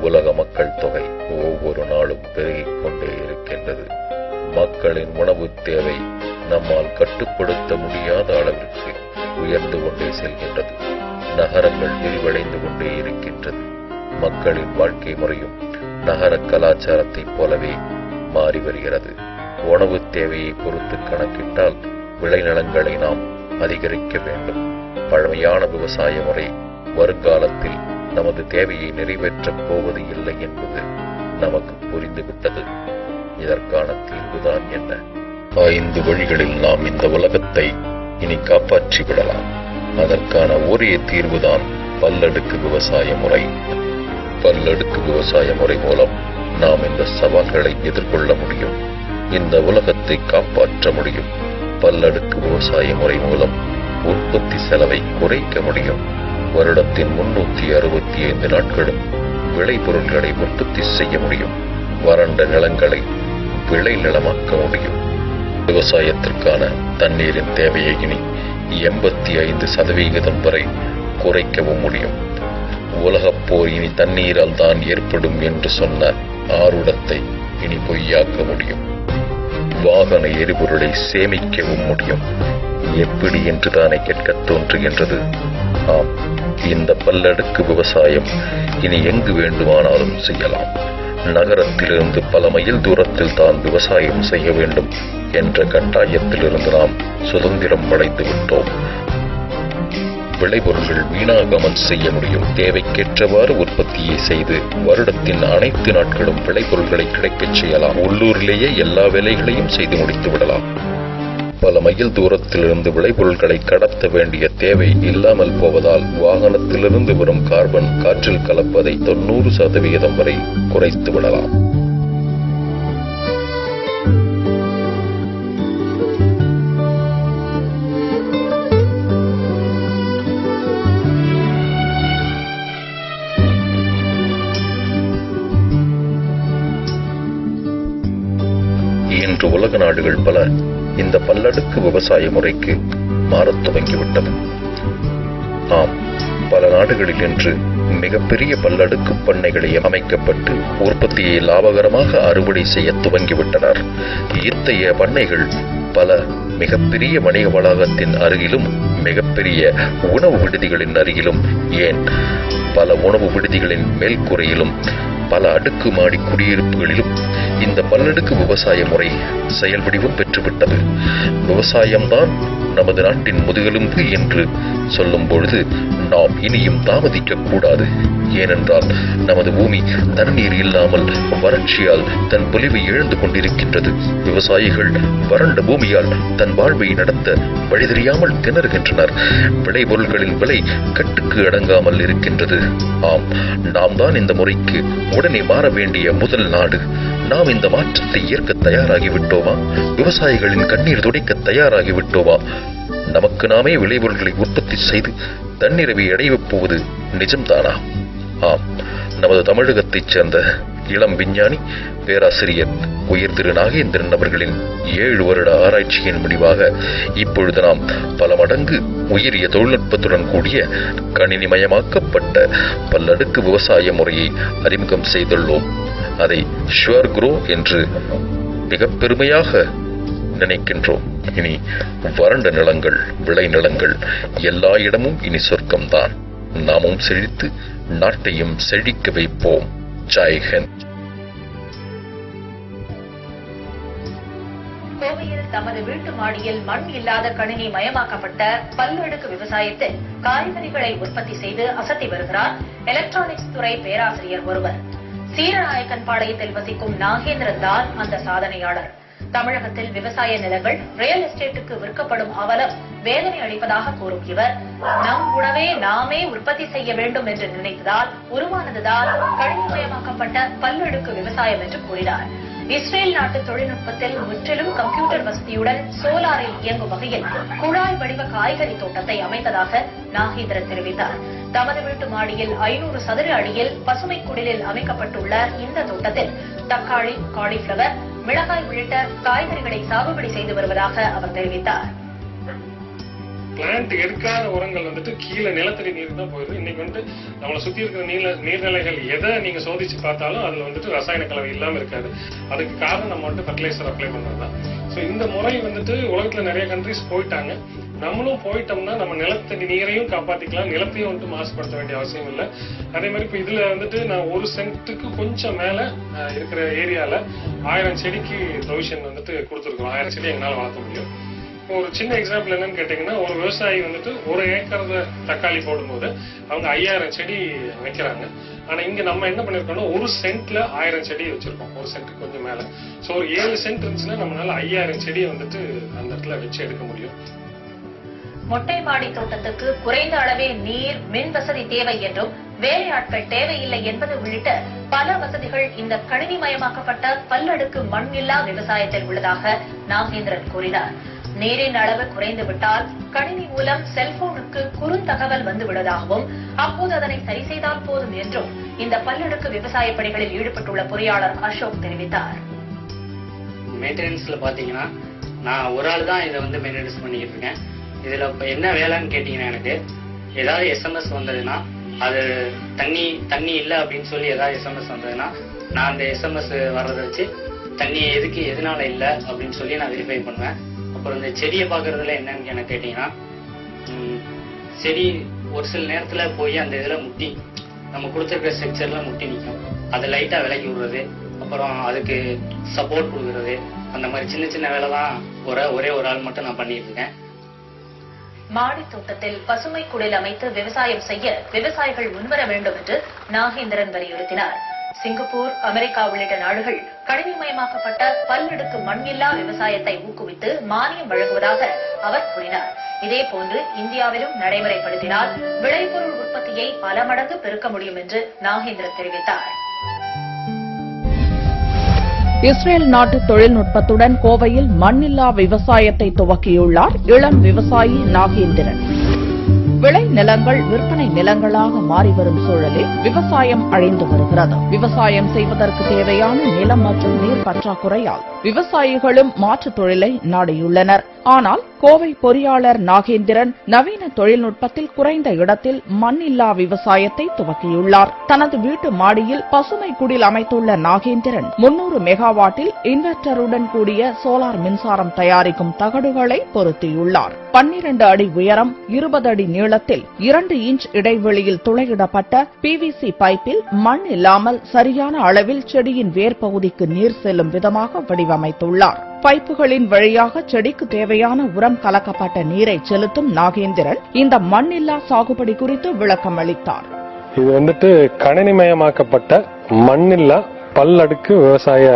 உலக மக்கள் தொகை ஒவ்வொரு நாளும் பெருகிக் கொண்டே இருக்கின்றது. மக்களின் உணவு தேவை நம்மால் கட்டுப்படுத்த முடியாத அளவிற்கு உயர்ந்து கொண்டே செல்கின்றது. நகரங்கள் விரிவடைந்து கொண்டே இருக்கின்றது. மக்களின் வாழ்க்கை முறையும் நகர கலாச்சாரத்தைப் போலவே மாறி வருகிறது. உணவு தேவையை பொறுத்து கணக்கிட்டால் விளைநிலங்களை நாம் அதிகரிக்க வேண்டும். பழமையான விவசாய முறை வருங்காலத்தில் நமது தேவையை நிறைவேற்றப் போவது இல்லை என்பது நமக்கு புரிந்துவிட்டது. இதற்கான தீர்வுதான் என்ன? ஐந்து வழிகளில் நாம் இந்த உலகத்தை இனி காப்பாற்றி விடலாம். அதற்கான ஒரே தீர்வுதான் பல்லடுக்கு விவசாய முறை. பல்லடுக்கு விவசாய முறை மூலம் நாம் இந்த சவால்களை எதிர்கொள்ள முடியும். இந்த உலகத்தை காப்பாற்ற முடியும். பல்லடுக்கு விவசாய முறை மூலம் உற்பத்தி செலவை குறைக்க முடியும். வருடத்தின் முன்னூத்தி அறுபத்தி ஐந்து நாட்களும் விளைபொருட்களை உற்பத்தி செய்ய முடியும். வறண்ட நிலங்களை விளை நிலமாக்க முடியும். விவசாயத்திற்கான தண்ணீரின் தேவையை இனி எண்பத்தி ஐந்து சதவிகிதம் வரை குறைக்கவும் முடியும். உலகப் போர் இனி தண்ணீரால் தான் ஏற்படும் என்று சொன்ன ஆருடத்தை இனி பொய்யாக்க முடியும். வாகன எரிபொருளை சேமிக்கவும் முடியும். எப்படி என்று தானே கேட்க தோன்றுகின்றது? ஆம் இந்த பல்லடுக்கு விவசாயம் இனி எங்கு வேண்டுமானாலும் செய்யலாம். நகரத்திலிருந்து பல மைல் தூரத்தில் தான் விவசாயம் செய்ய வேண்டும் என்ற கட்டாயத்திலிருந்து நாம் சுதந்திரம் அடைந்து விட்டோம். விளைபொருள்கள் வீணாகமன் செய்ய முடியும். தேவைக்கேற்றவாறு உற்பத்தியை செய்து வருடத்தின் அனைத்து நாட்களும் விளைபொருள்களை கிடைக்கச் செய்யலாம். உள்ளூரிலேயே எல்லா வேலைகளையும் செய்து முடித்து விடலாம். பல மைல் தூரத்திலிருந்து விளைபொருட்களை கடத்த வேண்டிய தேவை இல்லாமல் போவதால் வாகனத்திலிருந்து வரும் கார்பன் காற்றில் கலப்பதை தொண்ணூறு சதவிகிதம் வரை குறைத்து விடலாம். இன்று உலக நாடுகள் பல இந்த பல்லடுக்கு விவசாய முறைக்கு மாறத் துவங்கிவிட்டது. ஆம் பல நாடுகளில் இன்று மிகப்பெரிய பல்லடுக்கு பண்ணைகளை அமைக்கப்பட்டு உற்பத்தியை லாபகரமாக அறுவடை செய்ய துவங்கிவிட்டனர். இத்தகைய பண்ணைகள் பல மிகப்பெரிய வணிக வளாகத்தின் அருகிலும் மிகப்பெரிய உணவு விடுதிகளின் அருகிலும் ஏன் பல உணவு விடுதிகளின் மேல்கூரையிலும் பல அடுக்குமாடி குடியிருப்புகளிலும் இந்த பல்லடுக்கு விவசாய முறை செயல்வடிவம் பெற்றுவிட்டது. விவசாயம்தான் நமது நாட்டின் முதுகெலும்பு என்று சொல்லும் பொழுது நாம் இனியும் தாமதிக்க கூடாது ஏனென்றால் நமது பூமி தண்ணீர் இல்லாமல் வறட்சியால் தன் பொலிவை இழந்து கொண்டிருக்கின்றது. விவசாயிகள் வறண்ட பூமியால் தன் வாழ்வை நடத்த வழி தெரியாமல் திணறுகின்றனர். விளைபொருள்களின் விலை கட்டுக்கு அடங்காமல் இருக்கின்றது. ஆம் நாம் தான் இந்த முறைக்கு உடனே மாற வேண்டிய முதல் நாடு. நாம் இந்த மாற்றத்தை ஏற்க தயாராகிவிட்டோமா? விவசாயிகளின் கண்ணீர் துடைக்க தயாராகிவிட்டோமா? நமக்கு நாமே விளைபொருள்களை உற்பத்தி செய்து தன்னிறைவை அடையப் போவது நிஜம்தானா? ஆம். நமது தமிழகத்தைச் சேர்ந்த இளம் விஞ்ஞானி பேராசிரியர் உயர் திரு நாகேந்திரன் அவர்களின் ஏழு வருட ஆராய்ச்சியின் முடிவாக இப்பொழுது நாம் பல மடங்கு உயரிய தொழில்நுட்பத்துடன் கூடிய கணினிமயமாக்கப்பட்ட பல்லடுக்கு விவசாய முறையை அறிமுகம் செய்துள்ளோம். அதை ஷுவர் குரோ என்று மிக பெருமையாக நினைக்கின்றோம். இனி வறண்ட நிலங்கள் விளை நிலங்கள் எல்லா இடமும் இனி சொர்க்கம்தான். நாமும் செழித்து நாட்டையும் செழிக்க வைப்போம். ஜெய்ஹிந்த் கோவையில் தமது வீட்டு மாடியில் மண் இல்லாத கணினி மயமாக்கப்பட்ட பல்லடுக்கு விவசாயத்தில் காய்கறிகளை உற்பத்தி செய்து அசத்தி வருகிறார் எலக்ட்ரானிக்ஸ் துறை பேராசிரியர் ஒருவர். சீரநாயக்கன் பாளையத்தில் வசிக்கும் நாகேந்திரன் தான் அந்த சாதனையாளர். தமிழகத்தில் விவசாய நிலங்கள் ரியல் எஸ்டேட்டுக்கு விற்கப்படும் அவலம் வேதனை அளிப்பதாக கூறும் இவர். நம் உணவே நாமே உற்பத்தி செய்ய வேண்டும் என்று நினைத்ததால் உருவானதுதான் கழிவுமயமாக்கப்பட்ட பல்லடுக்கு விவசாயம் என்று கூறினார். இஸ்ரேல் நாட்டு தொழில்நுட்பத்தில் முற்றிலும் கம்ப்யூட்டர் வசதியுடன் சோலாரில் இயங்கும் வகையில் குழாய் வடிவ காய்கறி தோட்டத்தை அமைத்ததாக நாகேந்திரன் தெரிவித்தார். தமது வீட்டு மாடியில் ஐநூறு சதுர அடியில் பசுமை குடிலில் அமைக்கப்பட்டுள்ள இந்த தோட்டத்தில் தக்காளி காலிஃபிளவர் மிளகாய் உள்ளிட்ட காய்கறிகளை சாகுபடி செய்து வருவதாக அவர் தெரிவித்தார். பிளான்ட் எடுக்காத உரங்கள் வந்துட்டு கீழே நிலத்தடி நீர் தான் போயிடுது இன்னைக்கு வந்துட்டு நம்மளை சுத்தி இருக்கிற நீல நீர்நிலைகள் எதை நீங்க சோதிச்சு பார்த்தாலும் அதுல வந்துட்டு ரசாயன கலவை இல்லாம இருக்காது. அதுக்கு காரணம் நம்ம வந்துட்டு ஃபர்டிலைசர் அப்ளை பண்றதுதான். ஸோ இந்த முறை வந்துட்டு உலகத்துல நிறைய கண்ட்ரிஸ் போயிட்டாங்க. நம்மளும் போயிட்டோம்னா நம்ம நிலத்தடி நீரையும் காப்பாத்திக்கலாம். நிலத்தையும் வந்துட்டு மாசுபடுத்த வேண்டிய அவசியம் இல்லை. அதே மாதிரி இப்போ இதுல வந்துட்டு நான் ஒரு சென்ட்டுக்கு கொஞ்சம் மேல இருக்கிற ஏரியால ஆயிரம் செடிக்கு ப்ரொவிஷன் வந்துட்டு கொடுத்துருக்கோம். ஆயிரம் செடி எங்களால் வளர்த்த முடியும். ஒரு சின்ன எக்ஸாம்பிள் என்னன்னு கேட்டீங்கன்னா ஒரு விவசாயி வந்துட்டு ஒரு ஏக்கர் தக்காளி போடும்போது அவங்க ஐயாயிரம் செடி வைக்கிறாங்க. ஆனா இங்க நம்ம என்ன பண்ணிருக்கோம்னா ஒரு சென்ட்ல ஆயிரம் செடி வச்சிருக்கோம். ஒரு சென்ட் கொஞ்சம் மேல. சோ ஒரு ஏழு சென்ட் இருந்துச்சுன்னா நம்மளால ஐயாயிரம் செடியை வந்துட்டு அந்த இடத்துல வச்சு எடுக்க முடியும். மொட்டை மாடி தோட்டத்துக்கு குறைந்த அளவில் நீர் மின் வசதி தேவை என்றும் வேலையாட்கள் தேவையில்லை என்பது உள்ளிட்ட பல வசதிகள் இந்த கணினிமயமாக்கப்பட்ட பல்லடுக்கு மண் இல்லா விவசாயத்தில் உள்ளதாக நாகேந்திரன் கூறினார். நீரின் அளவு குறைந்துவிட்டால் கணினி மூலம் செல்போனுக்கு குறுந்தகவல் வந்துவிடுவதாகவும் அப்போது அதனை சரி செய்தால் போதும் என்றும் இந்த பல்லடுக்கு விவசாய பணிகளில் ஈடுபட்டுள்ள பொறியாளர் அசோக் தெரிவித்தார். மெயின்டெனன்ஸ்ல பாத்தீங்கன்னா நான் ஒரு ஆள் தான் இதை வந்து மெயின்டெனன்ஸ் பண்ணிக்கிட்டு இருக்கேன். இதுல இப்ப என்ன வேலைன்னு கேட்டீங்கன்னா எனக்கு ஏதாவது எஸ்எம்எஸ் வந்ததுன்னா அது தண்ணி தண்ணி இல்லை அப்படின்னு சொல்லி ஏதாவது எஸ்எம்எஸ் வந்ததுன்னா நான் அந்த எஸ்எம்எஸ் வர்றதை வச்சு தண்ணி எதுக்கு எதனால இல்லை அப்படின்னு சொல்லி நான் வெரிஃபை பண்ணுவேன். அப்புறம் இந்த செடியை பார்க்குறதுல என்னன்னு எனக்கு கேட்டீங்கன்னா செடி ஒரு சில நேரத்துல போய் அந்த இதுல முட்டி நம்ம கொடுத்துருக்க ஸ்ட்ரக்சர்ல முட்டி நிற்கும் அதை லைட்டா விலக்கி விடுறது அப்புறம் அதுக்கு சப்போர்ட் கொடுக்கறது அந்த மாதிரி சின்ன சின்ன வேலை தான் ஒரே ஒரே ஒரு ஆள் மட்டும் நான் பண்ணிட்டு இருக்கேன். மாடி தோட்டத்தில் பசுமை குடில் அமைத்து விவசாயம் செய்ய விவசாயிகள் முன்வர வேண்டும் என்று நாகேந்திரன் வலியுறுத்தினார். சிங்கப்பூர் அமெரிக்கா உள்ளிட்ட நாடுகள் கணினிமயமாக்கப்பட்ட பல்லடுக்கு மண்ணில்லா விவசாயத்தை ஊக்குவித்து மானியம் வழங்குவதாக அவர் கூறினார். இதேபோன்று இந்தியாவிலும் நடைமுறைப்படுத்தினால் விளைபொருள் உற்பத்தியை பல மடங்கு பெருக்க முடியும் என்று நாகேந்திரன் தெரிவித்தார். இஸ்ரேல் நாட்டு தொழில்நுட்பத்துடன் கோவையில் மண்ணில்லா விவசாயத்தை துவக்கியுள்ளார் இளம் விவசாயி நாகேந்திரன். விளை நிலங்கள் விற்பனை நிலங்களாக மாறி வரும் சூழலில் விவசாயம் அழிந்து வருகிறது. விவசாயம் செய்வதற்கு தேவையான நிலம் மற்றும் நீர் பற்றாக்குறையால் விவசாயிகளும் மாற்றுத் தொழிலை நாடியுள்ளனர். ஆனால் கோவை பொறியாளர் நாகேந்திரன் நவீன தொழில்நுட்பத்தில் குறைந்த இடத்தில் மண்ணில்லா விவசாயத்தை துவக்கியுள்ளார். தனது வீட்டு மாடியில் பசுமை குடில் அமைத்துள்ள நாகேந்திரன் முன்னூறு மெகாவாட்டில் இன்வெர்டருடன் கூடிய சோலார் மின்சாரம் தயாரிக்கும் தகடுகளை பொருத்தியுள்ளார். பன்னிரண்டு அடி உயரம் இருபது அடி நீளத்தில் இரண்டு இன்ச் இடைவெளியில் துளையிடப்பட்ட பிவிசி பைப்பில் மண் இல்லாமல் சரியான அளவில் செடியின் வேர் பகுதிக்கு நீர் செல்லும் விதமாக வடிவமைத்துள்ளார். பைப்புகளின் வழியாக செடிக்கு தேவையான உரம் கலக்கப்பட்ட நீரை செலுத்தும் நாகேந்திரன் இந்த மண்ணில்லா சாகுபடி குறித்து விளக்கம் அளித்தார் இது வந்துட்டு கணினிமயமாக்கப்பட்ட மண்ணில்லா பல்லடுக்கு விவசாய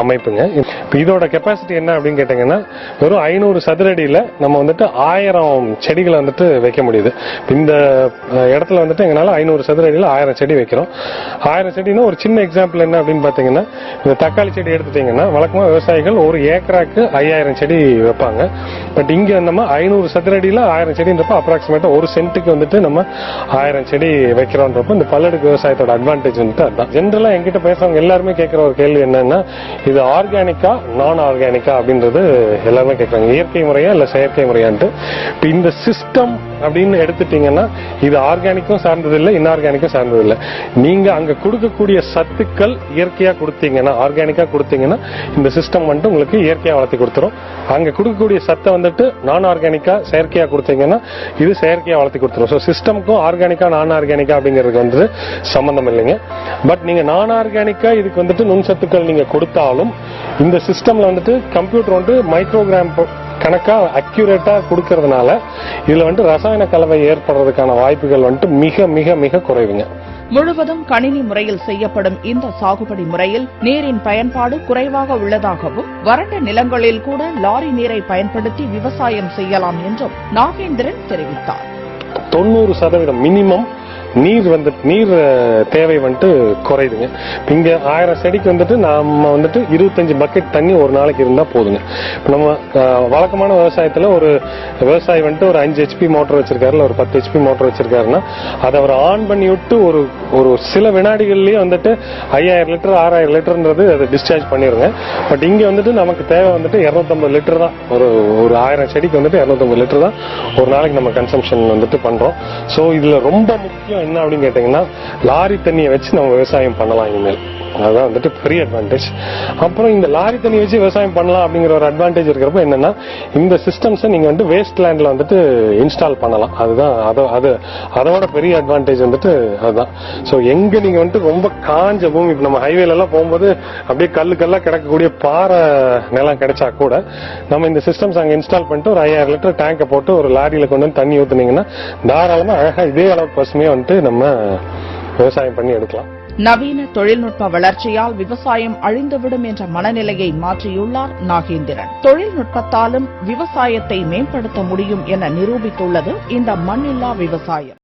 அமைப்புங்க. இப்போ இதோட கெப்பாசிட்டி என்ன அப்படின்னு கேட்டீங்கன்னா வெறும் ஐநூறு சதுரடியில நம்ம வந்துட்டு ஆயிரம் செடிகளை வந்துட்டு வைக்க முடியுது. இந்த இடத்துல வந்துட்டு எங்களால் ஐநூறு சதுரடியில ஆயிரம் செடி வைக்கிறோம். ஆயிரம் செடினா ஒரு சின்ன எக்ஸாம்பிள் என்ன அப்படின்னு பாத்தீங்கன்னா இந்த தக்காளி செடி எடுத்துட்டீங்கன்னா வழக்கமா விவசாயிகள் ஒரு ஏக்கராக்கு ஐயாயிரம் செடி வைப்பாங்க. பட் இங்க நம்ம ஐநூறு சதுரடியில ஆயிரம் செடின்றப்ப அப்ராக்சிமேட்டா ஒரு சென்ட்டுக்கு வந்துட்டு நம்ம ஆயிரம் செடி வைக்கிறோன்றப்ப இந்த பல்லடுக்கு விவசாயத்தோட அட்வான்டேஜ் வந்துட்டு அதுதான். ஜென்ரலா என்கிட்ட பேசுறவங்க எல்லாருமே கேட்கிற ஒரு கேள்வி என்னன்னா இது ஆர்கானிக்கா நான் ஆர்கானிக்கா அப்படின்றது எல்லாருமே கேட்கறாங்க இயற்கை முறையா இல்ல செயற்கை முறையான்ட்டு. இப்ப இந்த சிஸ்டம் அப்படின்னு எடுத்துட்டீங்கன்னா இது ஆர்கானிக்கும் சார்ந்தது இல்லை இன்ஆர்கானிக்கும் சார்ந்தது இல்லை நீங்க அங்க கொடுக்கக்கூடிய சத்துக்கள் இயற்கையா கொடுத்தீங்கன்னா ஆர்கானிக்கா கொடுத்தீங்கன்னா இந்த சிஸ்டம் வந்துட்டு உங்களுக்கு இயற்கையா வளர்த்தி கொடுத்துரும். அங்க கொடுக்கக்கூடிய சத்தை வந்துட்டு நான் ஆர்கானிக்கா செயற்கையா கொடுத்தீங்கன்னா இது செயற்கையா வளர்த்தி கொடுத்துரும். ஸோ சிஸ்டம்க்கும் ஆர்கானிக்கா நான் ஆர்கானிக்கா அப்படிங்கிறதுக்கு வந்து சம்மந்தம் இல்லைங்க. பட் நீங்க நான் ஆர்கானிக் ஆர்கானிக்கா இதுக்கு வந்துட்டு நுண்சத்துக்கள் நீங்க கொடுத்தாலும் இந்த சிஸ்டம்ல வந்துட்டு கம்ப்யூட்டர் வந்து மைக்ரோகிராம் கணக்கா அக்யூரேட்டா கொடுக்கறதுனால இதுல வந்துட்டு ரசாயன கலவை ஏற்படுறதுக்கான வாய்ப்புகள் வந்துட்டு மிக மிக மிக குறைவுங்க. முழுவதும் கணினி முறையில் செய்யப்படும் இந்த சாகுபடி முறையில் நீரின் பயன்பாடு குறைவாக உள்ளதாகவும் வறண்ட நிலங்களில் கூட லாரி நீரை பயன்படுத்தி விவசாயம் செய்யலாம் என்றும் நாகேந்திரன் தெரிவித்தார். தொண்ணூறு சதவீதம் மினிமம் நீர் வந்து நீர் தேவை வந்துட்டு குறையுதுங்க. இப்போ இங்கே ஆயிரம் செடிக்கு வந்துட்டு நாம வந்துட்டு இருபத்தஞ்சு பக்கெட் தண்ணி ஒரு நாளைக்கு இருந்தால் போதுங்க. இப்போ நம்ம வழக்கமான விவசாயத்தில் ஒரு விவசாயி வந்துட்டு ஒரு அஞ்சு ஹெச்பி மோட்டர் வச்சிருக்காரு ஒரு பத்து ஹெச்பி மோட்டர் வச்சிருக்காருன்னா அதை அவர் ஆன் பண்ணி விட்டு ஒரு ஒரு சில வினாடிகள்லேயே வந்துட்டு ஐயாயிரம் லிட்டர் ஆறாயிரம் லிட்டர்ன்றது அதை டிஸ்சார்ஜ் பண்ணிடுங்க பட் இங்கே வந்துட்டு நமக்கு தேவை வந்துட்டு இரநூத்தம்பது லிட்டர் தான். ஒரு ஒரு ஆயிரம் செடிக்கு வந்துட்டு இரநூத்தம்பது லிட்டர் தான் ஒரு நாளைக்கு நம்ம கன்சம்ஷன் வந்துட்டு பண்ணுறோம் ஸோ இதில் ரொம்ப முக்கியம் என்ன அப்படின்னு கேட்டீங்கன்னா லாரி தண்ணியை வச்சு நம்ம விவசாயம் பண்ணலாம் இனிமேல். அதுதான் வந்துட்டு பெரிய அட்வான்டேஜ் அப்புறம் இந்த லாரி தண்ணி வச்சு விவசாயம் பண்ணலாம் அப்படிங்கிற ஒரு அட்வான்டேஜ் இருக்கிறப்ப என்னன்னா இந்த சிஸ்டம்ஸை நீங்க வந்துட்டு வேஸ்ட் லேண்ட்ல வந்துட்டு இன்ஸ்டால் பண்ணலாம். அதுதான் அதை அது அதோட பெரிய அட்வான்டேஜ் வந்துட்டு அதுதான். ஸோ எங்க நீங்க வந்துட்டு ரொம்ப காஞ்ச பூமி இப்ப நம்ம ஹைவேல எல்லாம் போகும்போது அப்படியே கல்லு கல்லா கிடக்கக்கூடிய பாறை நிலம் கிடைச்சா கூட நம்ம இந்த சிஸ்டம்ஸ் அங்க இன்ஸ்டால் பண்ணிட்டு ஒரு ஐயாயிரம் லிட்டர் டேங்கை போட்டு ஒரு லாரியில கொண்டு வந்து தண்ணி ஊத்துனீங்கன்னா தாராளமா அழகா இதே அளவுக்கு பசுமையாக வந்துட்டு நம்ம விவசாயம் பண்ணி எடுக்கலாம். நவீன தொழில்நுட்ப வளர்ச்சியால் விவசாயம் அழிந்துவிடும் என்ற மனநிலையை மாற்றியுள்ளார் நாகேந்திரன். தொழில்நுட்பத்தாலும் விவசாயத்தை மேம்படுத்த முடியும் என நிரூபித்துள்ளது இந்த மண்ணில்லா விவசாயம்.